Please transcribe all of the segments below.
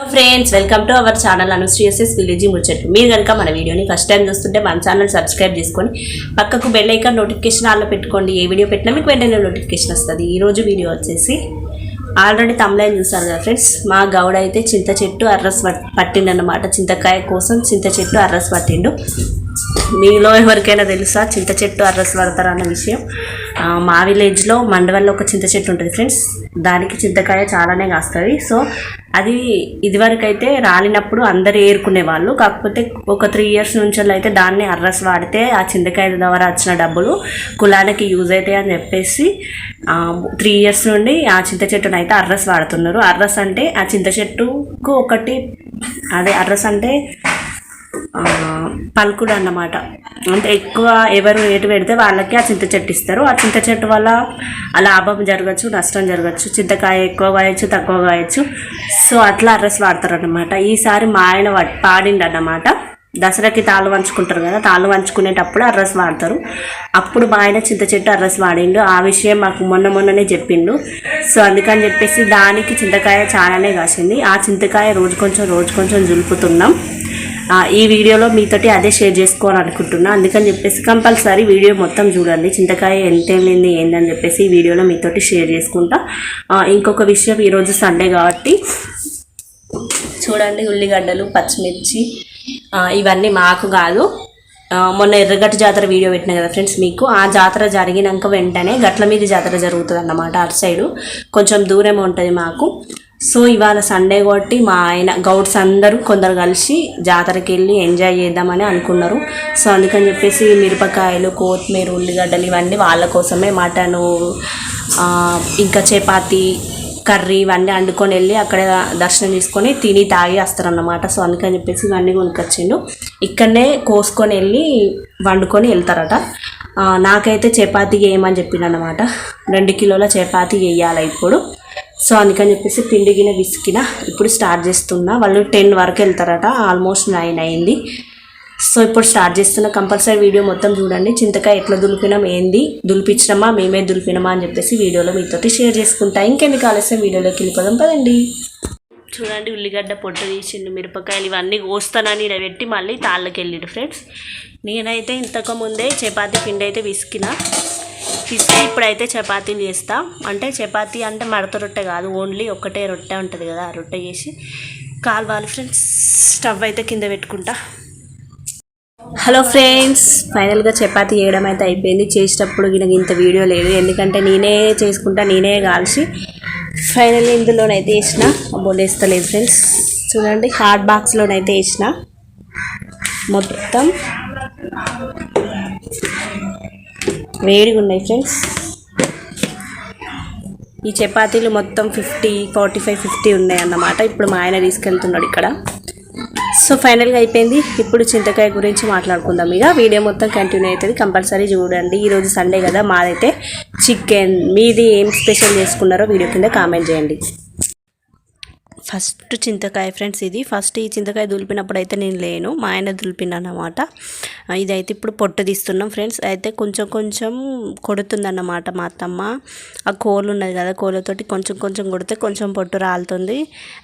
Friends welcome to our channel అనుశ్రీఎస్ఎస్ village ముచ్చట్లు మీరు కనుక మన వీడియోని ఫస్ట్ టైం చూస్తుంటే మన ఛానల్ సబ్స్క్రైబ్ చేసుకొని పక్కకు బెల్ ఐకాన్ నోటిఫికేషన్ ఆల్లో పెట్టుకోండి. ఏ వీడియో పెట్టినా మీకు వెంటనే నోటిఫికేషన్ వస్తుంది. ఈరోజు వీడియో వచ్చేసి ఆల్రెడీ తమ్లైన్ చూసారు కదా ఫ్రెండ్స్ మా గౌడ అయితే చింత చెట్టు అర్రస్ పట్టిండనమాట చింతకాయ కోసం చింత చెట్టు అర్రస్ పట్టిండు. మీలో ఎవరికైనా తెలుసా చింత చెట్టు అర్రస్ పడతారు అన్న విషయం? మా విలేజ్లో మండవల్లో ఒక చింత చెట్టు ఉంటుంది ఫ్రెండ్స్. దానికి చింతకాయ చాలానే కాస్తుంది. సో అది ఇదివరకైతే రాలినప్పుడు అందరు ఏరుకునే వాళ్ళు. కాకపోతే ఒక త్రీ ఇయర్స్ నుంచి అయితే దాన్ని అర్రస్ వాడితే ఆ చింతకాయ ద్వారా వచ్చిన డబ్బులు కులానికి యూజ్ అవుతాయి అని చెప్పేసి త్రీ ఇయర్స్ నుండి ఆ చింత చెట్టును అయితే అర్రస్ వాడుతున్నారు. అర్రస్ అంటే ఆ చింత చెట్టుకు ఒకటి అదే అర్రస్ అంటే పలుకుడు అన్నమాట అంటే ఎక్కువ ఎవరు ఏటు పెడితే వాళ్ళకి ఆ చింత చెట్టు ఇస్తారు. ఆ చింత చెట్టు వల్ల ఆ లాభం జరగచ్చు నష్టం జరగచ్చు. చింతకాయ ఎక్కువ కాయొచ్చు తక్కువ కాయచ్చు. సో అట్లా అడ్రస్ వాడతారు అన్నమాట ఈసారి మా ఆయన వా- పాడిండు అన్నమాట దసరాకి తాళ్ళు వంచుకుంటారు కదా తాళ్ళు వంచుకునేటప్పుడు అర్రస్ వాడతారు. అప్పుడు మా ఆయన చింత చెట్టు అర్రస్ వాడిండు. ఆ విషయం మాకు మొన్న మొన్ననే చెప్పిండు. సో అందుకని చెప్పేసి దానికి చింతకాయ చాలానే కాసింది. ఆ చింతకాయ రోజు కొంచెం రోజు కొంచెం జులుపుతున్నాం. ఈ వీడియోలో మీతోటి అదే షేర్ చేసుకోవాలనుకుంటున్నా. అందుకని చెప్పేసి కంపల్సరీ వీడియో మొత్తం చూడండి. చింతకాయ ఎంత ఏమైంది ఏందని చెప్పేసి ఈ వీడియోలో మీతోటి షేర్ చేసుకుంటా. ఇంకొక విషయం ఈరోజు సండే కాబట్టి చూడండి ఉల్లిగడ్డలు పచ్చిమిర్చి ఇవన్నీ మాకు కాదు. మొన్న ఎర్రగట్టు జాతర వీడియో పెట్టిన కదా ఫ్రెండ్స్ మీకు? ఆ జాతర జరిగినాక వెంటనే గట్ల మీద జాతర జరుగుతుంది అన్నమాట అటు సైడు. కొంచెం దూరం ఉంటుంది మాకు. సో ఇవాళ సండే కాబట్టి మా ఆయన గౌడ్స్ అందరూ కొందరు కలిసి జాతరకి వెళ్ళి ఎంజాయ్ చేద్దామని అనుకున్నారు. సో అందుకని చెప్పేసి మిరపకాయలు కొత్తిమీర ఉల్లిగడ్డలు ఇవన్నీ వాళ్ళ కోసమే మటను ఇంకా చపాతి కర్రీ ఇవన్నీ వండుకొని వెళ్ళి అక్కడ దర్శనం చేసుకొని తిని తాగి వస్తారన్నమాట. సో అందుకని చెప్పేసి ఇవన్నీ కొనుక్కొచ్చిండు. ఇక్కడనే కోసుకొని వెళ్ళి వండుకొని వెళ్తారట. నాకైతే చపాతీ వేయమని చెప్పిండు అనమాట రెండు కిలోల చపాతీ వేయాలి ఇప్పుడు? సో అందుకని చెప్పేసి పిండి గిన్నె విసికిన ఇప్పుడు స్టార్ట్ చేస్తున్నా. వాళ్ళు టెన్ వరకు వెళ్తారట ఆల్మోస్ట్ నైన్ అయింది. సో ఇప్పుడు స్టార్ట్ చేస్తున్న కంపల్సరీ వీడియో మొత్తం చూడండి. చింతకాయ ఎట్లా దులిపినాం ఏంది దులిపించినామా మేమే దులిపినామా అని చెప్పేసి వీడియోలో మీతోటి షేర్ చేసుకుంటా. ఇంకెందుకు ఆలస్యం వీడియోలోకి వెళ్ళిపోదాం పదండి. చూడండి ఉల్లిగడ్డ పొట్టు తీసిండు మిరపకాయలు ఇవన్నీ కోస్తానని పెట్టి మళ్ళీ తాళ్ళకి వెళ్ళిడు ఫ్రెండ్స్ నేనైతే ఇంతకు ముందే చపాతీ పిండి అయితే విసికిన. పిసికి ఇప్పుడైతే చపాతీలు చేస్తా. అంటే చపాతీ అంటే మడత రొట్టె కాదు ఓన్లీ ఒకటే రొట్టె ఉంటుంది కదా ఆ రొట్టె చేసి కాల్వాలి ఫ్రెండ్స్. స్టవ్ అయితే కింద పెట్టుకుంటా. హలో ఫ్రెండ్స్ ఫైనల్గా చపాతీ చేయడం అయితే అయిపోయింది. చేసేటప్పుడు నాకు ఇంత వీడియో లేదు. ఎందుకంటే నేనే చేసుకుంటా నేనే కాల్చి ఫైనల్ ఇందులోనైతే వేసిన బోలేస్తలేదు ఫ్రెండ్స్. చూడండి హాట్ బాక్స్లోనైతే వేసిన మొత్తం వేడిగా ఉన్నాయి ఫ్రెండ్స్. ఈ చపాతీలు మొత్తం ఫిఫ్టీ ఫార్టీ ఫైవ్ ఫిఫ్టీ ఉన్నాయి అన్నమాట. ఇప్పుడు మా ఆయన తీసుకెళ్తున్నాడు ఇక్కడ. సో ఫైనల్గా అయిపోయింది. ఇప్పుడు చింతకాయ గురించి మాట్లాడుకుందాం ఇక. వీడియో మొత్తం కంటిన్యూ అవుతుంది. కంపల్సరీ చూడండి. ఈరోజు సండే కదా మాదైతే చికెన్. మీది ఏం స్పెషల్ చేసుకున్నారో వీడియో కింద కామెంట్ చేయండి. ఫస్ట్ చింతకాయ ఫ్రెండ్స్ ఇది. ఫస్ట్ ఈ చింతకాయ దులిపినప్పుడు అయితే నేను లేను. మా ఆయన దులిపిండనమాట ఇదైతే ఇప్పుడు పొట్టు తీస్తున్నాం ఫ్రెండ్స్. అయితే కొంచెం కొంచెం కొడుతుందన్నమాట మా అత్తమ్మ. ఆ కోలు ఉన్నది కదా కోలతోటి కొంచెం కొంచెం కొడితే కొంచెం పొట్టు రాలుతుంది.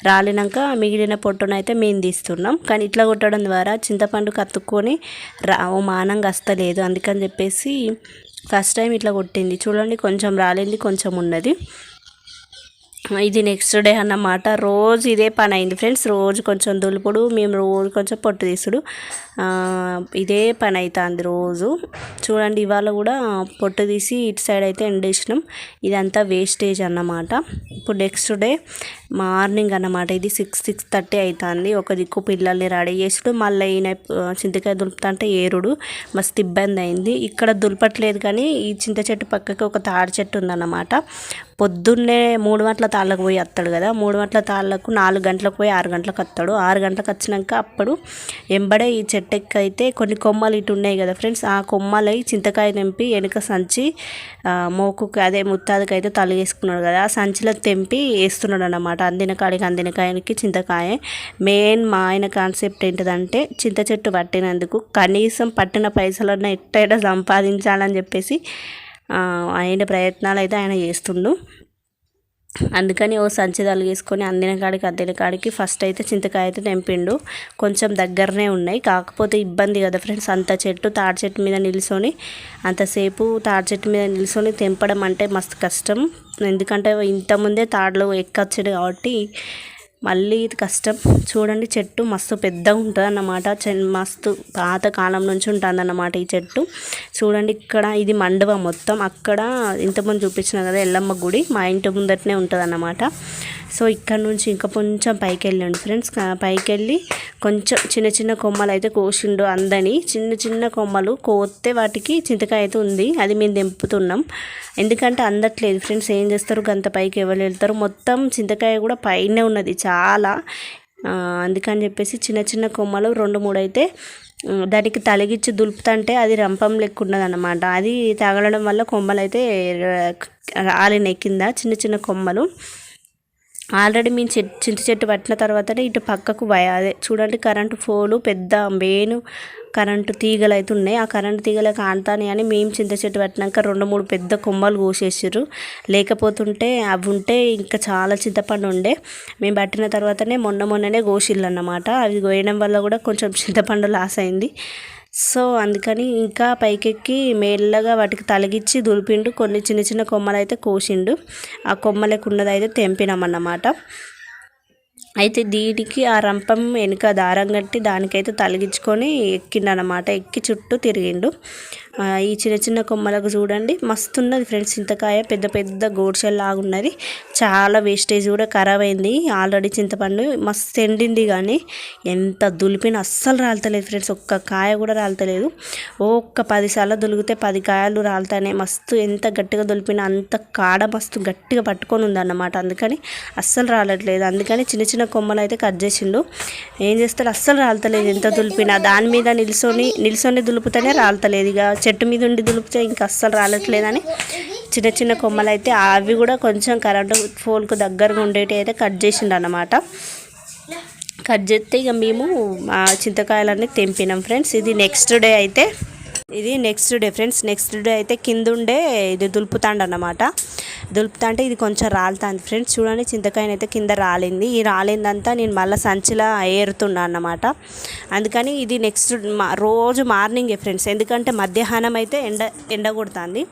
రాలినాక మిగిలిన పొట్టునైతే మేము తీస్తున్నాం. కానీ ఇట్లా కొట్టడం ద్వారా చింతపండు కత్తుక్కొని రా మానంగా వస్తలేదు అందుకని చెప్పేసి ఫస్ట్ టైం ఇట్లా కొట్టింది. చూడండి కొంచెం రాలింది కొంచెం ఉన్నది. ఇది నెక్స్ట్ డే అన్నమాట. రోజు ఇదే పని అయింది ఫ్రెండ్స్ రోజు కొంచెం దులుపుడు మేము రోజు కొంచెం పొట్టు తీసుడు. ఇదే పని అవుతుంది రోజు. చూడండి ఇవాళ కూడా పొట్టు తీసి ఇటు సైడ్ అయితే ఎండేసినాం ఇదంతా వేస్టేజ్ అన్నమాట. ఇప్పుడు నెక్స్ట్ డే మార్నింగ్ అన్నమాట. ఇది సిక్స్ సిక్స్ థర్టీ అవుతుంది ఒక దిక్కు పిల్లల్ని రెడీ చేసుడు. మళ్ళీ ఈయన చింతకాయ దులుపుతుంటే ఏరుడు. మస్తు ఇబ్బంది అయింది. ఇక్కడ దులపట్లేదు కానీ ఈ చింత చెట్టు పక్కకి ఒక తాడి చెట్టు ఉందన్నమాట. పొద్దున్నే మూడు గంటల తాళ్ళకు పోయి వస్తాడు కదా. మూడు గంటల తాళ్ళకు నాలుగు గంటలకు పోయి ఆరు గంటలకు వస్తాడు ఆరు గంటలకు వచ్చినాక అప్పుడు ఎంబడే ఈ చెట్టు అయితే కొన్ని కొమ్మలు ఇటు ఉన్నాయి కదా ఫ్రెండ్స్ ఆ కొమ్మలై చింతకాయ తెంపి వెనుక సంచి ఆ, మోకుకి అదే ముత్తాదికి అయితే తలిగేసుకున్నాడు కదా. ఆ సంచిలో తెంపి వేస్తున్నాడు అనమాట అందిన కాడికి అందిన కాయనికి చింతకాయ. మెయిన్ మా ఆయన కాన్సెప్ట్ ఏంటిదంటే చింత చెట్టు పట్టినందుకు కనీసం పట్టిన పైసలన్న ఎట్టయినా సంపాదించాలని చెప్పేసి ఆయన ప్రయత్నాలు అయితే ఆయన చేస్తుండు. అందుకని ఓ సంచి తలిగేసుకొని అందిన కాడికి అందిన కాడికి ఫస్ట్ అయితే చింతకాయ అయితే తెంపిండు. కొంచెం దగ్గరనే ఉన్నాయి. కాకపోతే ఇబ్బంది కదా ఫ్రెండ్స్ అంత చెట్టు తాడి చెట్టు మీద నిల్చొని అంతసేపు తాడి చెట్టు మీద నిల్చొని తెంపడం అంటే మస్తు కష్టం. ఎందుకంటే ఇంతకుముందే తాడులో ఎక్కొచ్చాడు కాబట్టి మళ్ళీ ఇది కష్టం. చూడండి చెట్టు మస్తు పెద్దగా ఉంటుంది అన్నమాట చె- మస్తు పాత కాలం నుంచి ఉంటుంది అన్నమాట ఈ చెట్టు. చూడండి ఇక్కడ ఇది మండవ మొత్తం. అక్కడ ఇంతమంది చూపించిన కదా ఎల్లమ్మ గుడి మా ఇంటి ముందటనే ఉంటుంది అన్నమాట సో ఇక్కడ నుంచి ఇంకా కొంచెం పైకి వెళ్ళాడు ఫ్రెండ్స్ పైకి వెళ్ళి కొంచెం చిన్న చిన్న కొమ్మలు అయితే కోసిండు అందని. చిన్న చిన్న కొమ్మలు కోస్తే వాటికి చింతకాయ అయితే ఉంది. అది మేము తెంపుతున్నాం. ఎందుకంటే అందట్లేదు. ఫ్రెండ్స్ ఏం చేస్తారు? గంత పైకి ఎవరు వెళ్తారు? మొత్తం చింతకాయ కూడా పైనే ఉన్నది చాలా. అందుకని చెప్పేసి చిన్న చిన్న కొమ్మలు రెండు మూడు అయితే దానికి తలిగిచ్చి దులుపుతంటే అది రంపం లెక్క ఉన్నది అనమాట అది తగలడం వల్ల కొమ్మలు అయితే రాలినాయి కింద చిన్న చిన్న కొమ్మలు. ఆల్రెడీ మేము చెట్ చింత చెట్టు పట్టిన తర్వాతనే ఇటు పక్కకు అదే చూడండి కరెంటు ఫోలు పెద్ద మెయిన్ కరెంటు తీగలు అయితే ఉన్నాయి. ఆ కరెంటు తీగలకు ఆడతాని అని మేము చింత చెట్టు పట్టినాక రెండు మూడు పెద్ద కొమ్మలు కోసేసారు లేకపోతుంటే అవి ఉంటే ఇంకా చాలా చింతపండు ఉండే. మేము పట్టిన తర్వాతనే మొన్న మొన్ననే కోసిళ్ళు అన్నమాట అవి కోయడం వల్ల కూడా కొంచెం చింతపండు లాస్ అయింది. సో అందుకని ఇంకా పైకెక్కి మెల్లగా వాటికి తలగిచ్చి దులిపిండు. కొన్ని చిన్న చిన్న కొమ్మలు అయితే కోసిండు. ఆ కొమ్మలకు ఉన్నదైతే తెంపినామన్నమాట. అయితే దీనికి ఆ రంపం వెనుక దారం కట్టి దానికైతే తలిగించుకొని ఎక్కిండనమాట ఎక్కి చుట్టూ తిరిగిండు. ఈ చిన్న చిన్న కొమ్మలకు చూడండి. మస్తు ఉన్నది ఫ్రెండ్స్. చింతకాయ పెద్ద పెద్ద గోడ్షల్ లాగా ఉన్నది చాలా వేస్టేజ్ కూడా ఖరాబ్ అయింది. ఆల్రెడీ చింతపండు మస్తు ఎండింది కానీ ఎంత దులిపిన అస్సలు రాలతలేదు ఫ్రెండ్స్. ఒక్క కాయ కూడా రాలతలేదు. ఒక్క పదిసార్లు దులిగితే పది కాయలు రాలుతానే. మస్తు ఎంత గట్టిగా దులిపినా అంత కాడ మస్తు గట్టిగా పట్టుకొని ఉందన్నమాట. అందుకని అస్సలు రాలట్లేదు. అందుకని చిన్న చిన్న చిన్న కొమ్మలు అయితే కట్ చేసిండు. ఏం చేస్తాడు? అస్సలు రాలతలేదు. ఎంత దులిపినా దాని మీద నిల్చొని నిల్చొని దులుపుతేనే రాలతలేదు. ఇక చెట్టు మీద ఉండి దులిపితే ఇంకా అస్సలు రాలట్లేదని చిన్న చిన్న కొమ్మలు అయితే అవి కూడా కొంచెం కరెంటు ఫోన్కు దగ్గరగా ఉండేటి అయితే కట్ చేసిండు అన్నమాట కట్ చేస్తే ఇక మేము చింతకాయలన్నీ తెంపినాం ఫ్రెండ్స్. ఇది నెక్స్ట్ డే అయితే ఇది next day friends next day అయితే కింద ఉండే ఇది దులుపుతాండ అనమాట దులుపుతా అంటే ఇది కొంచెం రాలుతుంది ఫ్రెండ్స్ చూడండి చింతకాయని అయితే కింద రాలింది. ఈ రాలిందంతా నేను మళ్ళీ సంచిలా ఏరుతున్నా అన్నమాట. అందుకని ఇది నెక్స్ట్ మా- రోజు మార్నింగే ఫ్రెండ్స్ ఎందుకంటే మధ్యాహ్నం అయితే ఎండ ఎండ కొడుతుంది.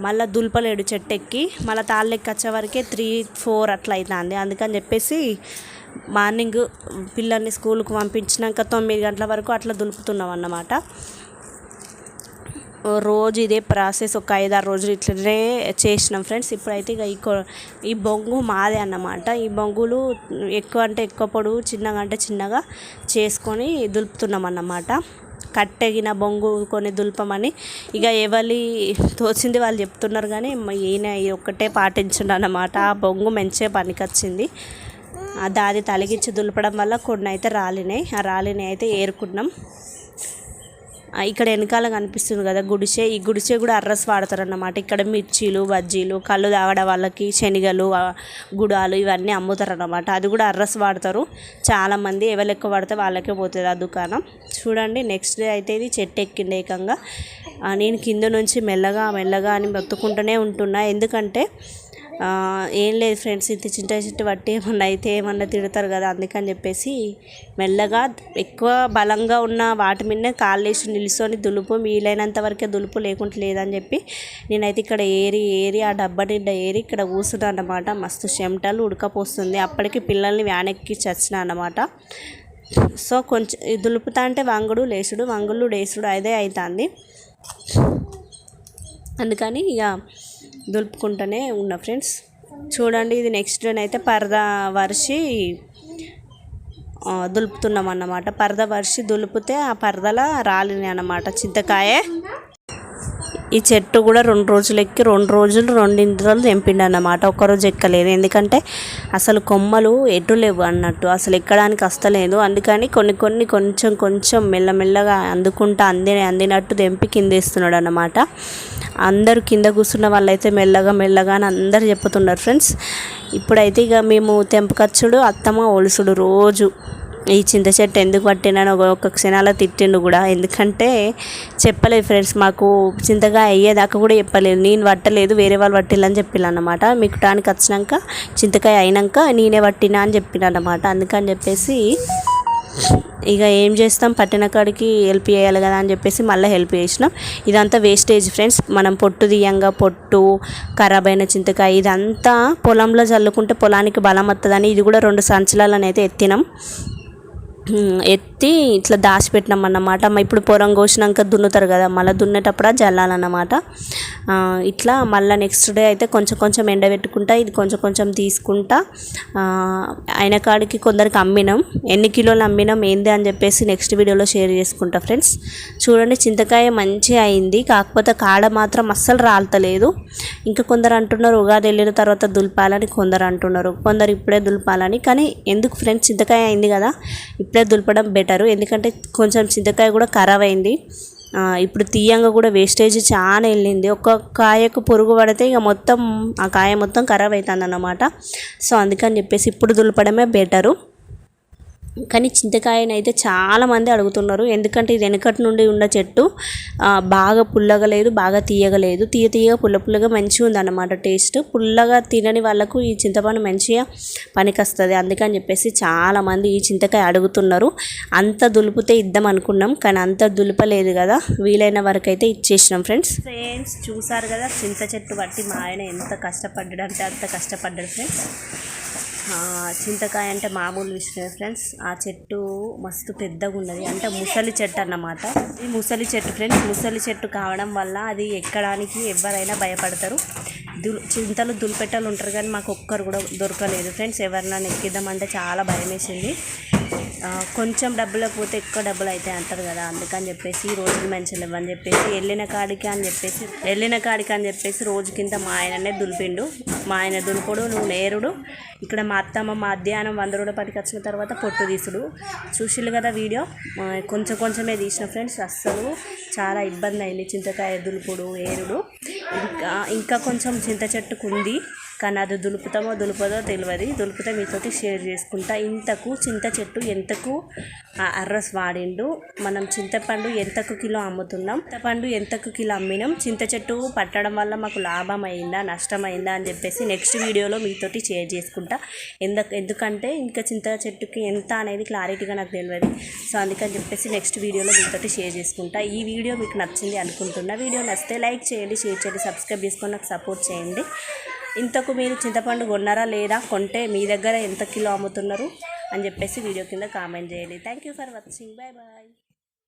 మళ్ళీ దుల్పలేడు చెట్టు ఎక్కి మళ్ళీ తాళ్ళెక్కి వచ్చే వరకే త్రీ ఫోర్ అట్లా అవుతుంది అందుకని చెప్పేసి మార్నింగ్ పిల్లల్ని స్కూల్కి పంపించినాక తొమ్మిది గంటల వరకు అట్లా దులుపుతున్నాం అన్నమాట. రోజు ఇదే ప్రాసెస్ ఒక ఐదారు రోజులు ఇట్లనే చేసినాం ఫ్రెండ్స్. ఇప్పుడైతే ఇక ఈ కొ- ఈ బొంగు మాదే అన్నమాట. ఈ బొంగులు ఎక్కువ అంటే ఎక్కువ పొడవు చిన్నగా అంటే చిన్నగా చేసుకొని దులుపుతున్నాం అన్నమాట. కట్టెగిన బొంగు కొని దులపమని ఇక ఎవరి తోచింది వాళ్ళు చెప్తున్నారు కానీ ఈయన ఒక్కటే పాటించండి అన్నమాట. ఆ బొంగు మంచిగా పనికొచ్చింది. ఆ దాది తలిగించి దులపడం వల్ల కొన్ని అయితే రాలినాయి. ఆ రాలినాయి అయితే ఏరుకున్నాం. ఇక్కడ వెనకాల కనిపిస్తుంది కదా గుడిసె. ఈ గుడిసె కూడా అర్రస్ వాడతారన్నమాట. ఇక్కడ మిర్చీలు బజ్జీలు కళ్ళు తాగడం వాళ్ళకి శనగలు గుడాలు ఇవన్నీ అమ్ముతారన్నమాట. అది కూడా అర్రస్ వాడతారు. చాలామంది ఎవరు ఎక్కువ పడితే వాళ్ళకే పోతుంది ఆ దుకాణం. చూడండి నెక్స్ట్ డే అయితే ఇది చెట్టు ఎక్కిండే ఏకంగా. నేను కింద నుంచి మెల్లగా మెల్లగా అని మొత్తుకుంటూనే ఉంటున్నా. ఎందుకంటే ఏం లేదు ఫ్రెండ్స్ ఇంత చింత చెట్టు పట్టి ఏమన్నా అయితే ఏమన్నా తిడతారు కదా అందుకని చెప్పేసి మెల్లగా ఎక్కువ బలంగా ఉన్న వాటి మీద కాళ్ళు వేసి నిలుచొని దులుపు వీలైనంత వరకే దులుపు లేకుంటే లేదని చెప్పి నేనైతే ఇక్కడ ఏరి ఏరి ఆ డబ్బా నిండా ఏరి ఇక్కడ కూర్చున్నాను అన్నమాట. మస్తు చెమటలు ఉడకపోస్తుంది. అప్పటికి పిల్లల్ని వ్యాన్ ఎక్కి చచ్చిన అన్నమాట. సో కొంచెం దులుపుతా అంటే వంగుడు లేసుడు వంగుడు లేసుడు అదే అవుతుంది అందుకని ఇక దులుపుకుంటూనే ఉన్నా ఫ్రెండ్స్. చూడండి ఇది నెక్స్ట్ డే అయితే పరదా వరిసి దులుపుతున్నాం అన్నమాట పరద వరిసి దులిపితే ఆ పరదల రాలినాయి అన్నమాట చింతకాయ. ఈ చెట్టు కూడా రెండు రోజులు ఎక్కి రెండు రోజులు రెండింటి రోజులు తెంపిండు అన్నమాట ఒక్కరోజు ఎక్కలేదు. ఎందుకంటే అసలు కొమ్మలు ఎటు లేవు అన్నట్టు. అసలు ఎక్కడానికి వస్తలేదు అందుకని కొన్ని కొన్ని కొంచెం కొంచెం మెల్లమెల్లగా అందుకుంటా అంది అందినట్టు తెంపి కిందేస్తున్నాడు అన్నమాట అందరూ కింద కూర్చున్న వాళ్ళైతే మెల్లగా మెల్లగా అని అందరు చెప్పుతున్నారు ఫ్రెండ్స్. ఇప్పుడైతే ఇక మేము తెంపకచ్చుడు అత్తమ్మ ఒలుసుడు రోజు ఈ చింత చెట్టు ఎందుకు పట్టినని ఒక ఒక్క క్షణాల తిట్టిండు కూడా. ఎందుకంటే చెప్పలేదు ఫ్రెండ్స్ మాకు చింతకాయ అయ్యేదాకా కూడా చెప్పలేదు. నేను పట్టలేదు వేరే వాళ్ళు పట్టిల్లని చెప్పిన అనమాట మీకు టానికి వచ్చినాక చింతకాయ అయినాక నేనే పట్టినా అని చెప్పిన అనమాట అందుకని చెప్పేసి ఇక ఏం చేస్తాం పట్టిన కాడికి హెల్ప్ చేయాలి కదా అని చెప్పేసి మళ్ళీ హెల్ప్ చేసినాం. ఇదంతా వేస్టేజ్ ఫ్రెండ్స్. మనం పొట్టు దియ్యంగా పొట్టు ఖరాబ్ అయిన చింతకాయ ఇదంతా పొలంలో చల్లుకుంటే పొలానికి బలం వస్తుందని ఇది కూడా రెండు సంచులను ఎత్తినాం. ఎత్తి ఇట్లా దాచిపెట్టినాం అన్నమాట ఇప్పుడు పొరం కోసినాక దున్నుతారు కదా మళ్ళీ దున్నేటప్పుడు జల్లాలన్నమాట. ఇట్లా మళ్ళీ నెక్స్ట్ డే అయితే కొంచెం కొంచెం ఎండబెట్టుకుంటా ఇది కొంచెం కొంచెం తీసుకుంటా. ఆయన కాడికి కొందరికి అమ్మినాం. ఎన్ని కిలోలు అమ్మినాం ఏంది అని చెప్పేసి నెక్స్ట్ వీడియోలో షేర్ చేసుకుంటా ఫ్రెండ్స్ చూడండి చింతకాయ మంచిగా అయింది. కాకపోతే కాడ మాత్రం అస్సలు రాలతలేదు. ఇంకా కొందరు అంటున్నారు ఉగాది వెళ్ళిన తర్వాత దులపాలని కొందరు అంటున్నారు. కొందరు ఇప్పుడే దులపాలని. కానీ ఎందుకు ఫ్రెండ్స్ చింతకాయ అయింది కదా. ఇప్పుడే దులపడం బెటరు. ఎందుకంటే కొంచెం చింతకాయ కూడా ఖరాబ్ అయింది. ఇప్పుడు తీయంగా కూడా వేస్టేజ్ చాలా వెళ్ళింది. ఒక్క కాయకు పురుగు పడితే ఇక మొత్తం ఆ కాయ మొత్తం ఖరాబ్ అవుతుంది అన్నమాట సో అందుకని చెప్పేసి ఇప్పుడు దులపడమే బెటరు. కానీ చింతకాయనైతే చాలామంది అడుగుతున్నారు. ఎందుకంటే ఇది వెనకటి నుండి ఉన్న చెట్టు. బాగా పుల్లగా లేదు బాగా తీయగా లేదు తీయ తీయగా పుల్ల పుల్లగా మంచిగా ఉందన్నమాట టేస్ట్. పుల్లగా తినని వాళ్ళకు ఈ చింతపండు మంచిగా పనికొస్తుంది. అందుకని చెప్పేసి చాలామంది ఈ చింతకాయ అడుగుతున్నారు. అంత దులిపితే ఇద్దాం అనుకున్నాం కానీ అంత దులపలేదు కదా. వీలైన వరకు అయితే ఇచ్చేసినాం ఫ్రెండ్స్. ఫ్రెండ్స్ చూసారు కదా చింత చెట్టు బట్టి మా ఆయన ఎంత కష్టపడ్డాడు అంటే అంత కష్టపడ్డాడు ఫ్రెండ్స్. చింతకాయ అంటే మామూలు విషయమే ఫ్రెండ్స్. ఆ చెట్టు మస్తు పెద్దగా ఉన్నది అంటే ముసలి చెట్టు అన్నమాట. ఈ ముసలి చెట్టు ఫ్రెండ్స్ ముసలి చెట్టు కావడం వల్ల అది ఎక్కడానికి ఎవరైనా భయపడతారు. దుల్ చింతలు దులిపెట్టలు ఉంటారు కానీ మాకు ఒక్కరు కూడా దొరకలేదు. ఫ్రెండ్స్ ఎవరినైనా ఎక్కిద్దామంటే చాలా భయం వేసింది కొంచెం డబ్బులు పోతే ఎక్కువ డబ్బులు అవుతాయి అంటారు కదా అందుకని చెప్పేసి ఈ రోజులు మంచి లేవని చెప్పేసి వెళ్ళిన కాడికి అని చెప్పేసి వెళ్ళిన కాడికి అని చెప్పేసి రోజు కింద మా ఆయననే దులిపిండు. మా ఆయన దులుపుడు నువ్వు నేరుడు. ఇక్కడ మా అత్తమ్మ మధ్యాహ్నం వంద రూపాయల పనికి వచ్చిన తర్వాత పొట్టు తీసుడు. చూసిల్లు కదా వీడియో? కొంచెం కొంచెమే తీసిన ఫ్రెండ్స్ అస్సలు చాలా ఇబ్బంది అయింది. చింతకాయ దులుపుడు ఏరుడు. ఇంకా ఇంకా కొంచెం చింత చెట్టుకు ఉంది. కానీ అది దులుపుతామో దులుపదో తెలియదు. దులిపితే మీతోటి షేర్ చేసుకుంటా. ఇంతకు చింత చెట్టు ఎంతకు ఆ అర్రస్ వాడిండు? మనం చింతపండు ఎంతకు కిలో అమ్ముతున్నాం? చింతపండు ఎంతకు కిలో అమ్మినాం? చింత చెట్టు పట్టడం వల్ల మాకు లాభం అయిందా నష్టమైందా? అని చెప్పేసి నెక్స్ట్ వీడియోలో మీతోటి షేర్ చేసుకుంటా. ఎందుకు ఎందుకంటే ఇంకా చింత చెట్టుకి ఎంత అనేది క్లారిటీగా నాకు తెలియదు. సో అందుకని చెప్పేసి నెక్స్ట్ వీడియోలో మీతోటి షేర్ చేసుకుంటా. ఈ వీడియో మీకు నచ్చింది అనుకుంటున్నా. వీడియో నచ్చితే లైక్ చేయండి షేర్ చేయండి సబ్స్క్రైబ్ చేసుకొని నాకు సపోర్ట్ చేయండి. ఇంతకు మీరు చింతపండు కొన్నారా లేదా? కొంటే మీ దగ్గర ఎంత కిలో అమ్ముతున్నారు? అని చెప్పేసి వీడియో కింద కామెంట్ చేయండి. Thank you for watching bye bye